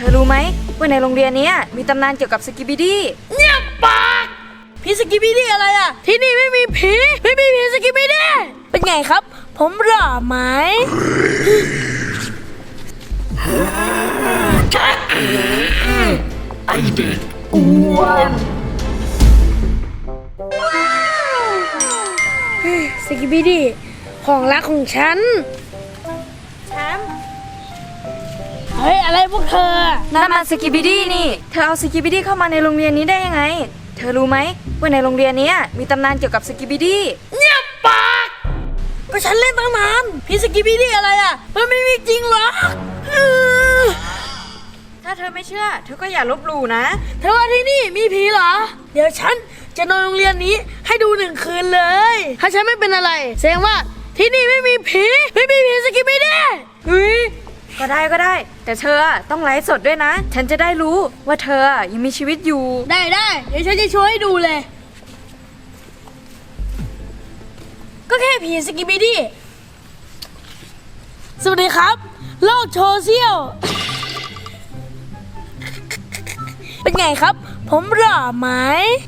เธอรู้ไหมว่าในโรงเรียนเนี้ยมีตำนานเกี่ยวกับสกิบิดี้เงียบปากผีสกิบิดี้อะไรอะ ที่นี่ไม่มีผี ไม่มีผีสกิบิดี้เป็นไงครับ ผมหล่อไหมไอเด็กอ้วนสกิบิดี้ของรักของฉันแชมป์เฮ้ย อะไรพวกเธอ นั่นมันสกิบิดี้นี่ เธอเอาสกิบิดี้เข้ามาในโรงเรียนนี้ได้ยังไง เธอรู้ไหมว่าในโรงเรียนเนี้ยมีตำนานเกี่ยวกับสกิบิดี้ เงียบปาก ก็ฉันเล่นตั้งนานผีสกิบิดี้อะไรอะ มันไม่มีจริงหรอกเออถ้าเธอไม่เชื่อ เธอก็อย่าลบหลู่นะ เธอว่าที่นี่มีผีเหรอ เดี๋ยวฉันจะนอนโรงเรียนนี้ให้ดูหนึ่งคืนเลย ถ้าฉันไม่เป็นอะไรแสดงว่าที่นี่ไม่มีผี ไม่มีผีสกิบิดี้เฮ้ย ก็ได้ก็ได้ แต่เธอต้องไลฟ์สดด้วยนะ ฉันจะได้รู้ว่าเธอยังมีชีวิตอยู่ ได้ได้เดี๋ยวฉันจะโชว์ให้ดูเลย ก็แค่ผีสกิบิดี้ สวัสดีครับ โลกโซเชียล เป็นไงครับ ผมหล่อไหม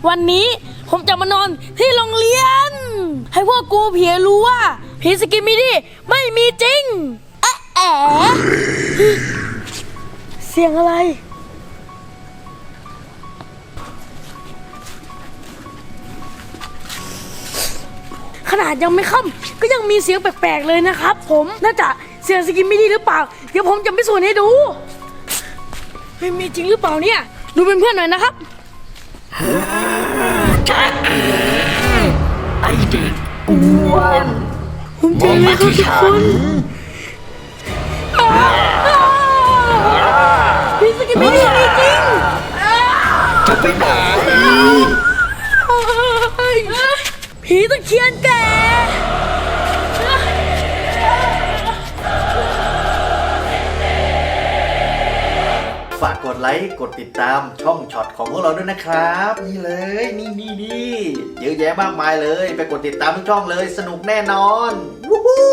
วันนี้ผมจะมานอนที่โรงเรียน ให้พวกกูเพียรู้ว่าผีสกิบิดี้ไม่มีจริง สียงอะไร ขนาดยังไม่ค่ำก็ยังมีเสียงแปลกๆเลยนะครับ ผมน่าจะเสียงสกิมไม่ดีหรือเปล่า เดี๋ยวผมจะพิสูจน์ให้ดูไม่มีจริงหรือเปล่าเนี่ย ดูเป็นเพื่อนหน่อยนะครับ ไอเด็กอ้วนผมเจอแล้วครับทุกคน พี่สกิมไม่ดีมีจริงจะไปไหนผีตะเคียนแก่ฝากกดไลค์ กดติดตามช่องช็อตของพวกเราด้วยนะครับ นี่เลย นี่นี่นี่เยอะแยะมากมายเลย ไปกดติดตามทุกช่องเลย สนุกแน่นอน วู้ฮู้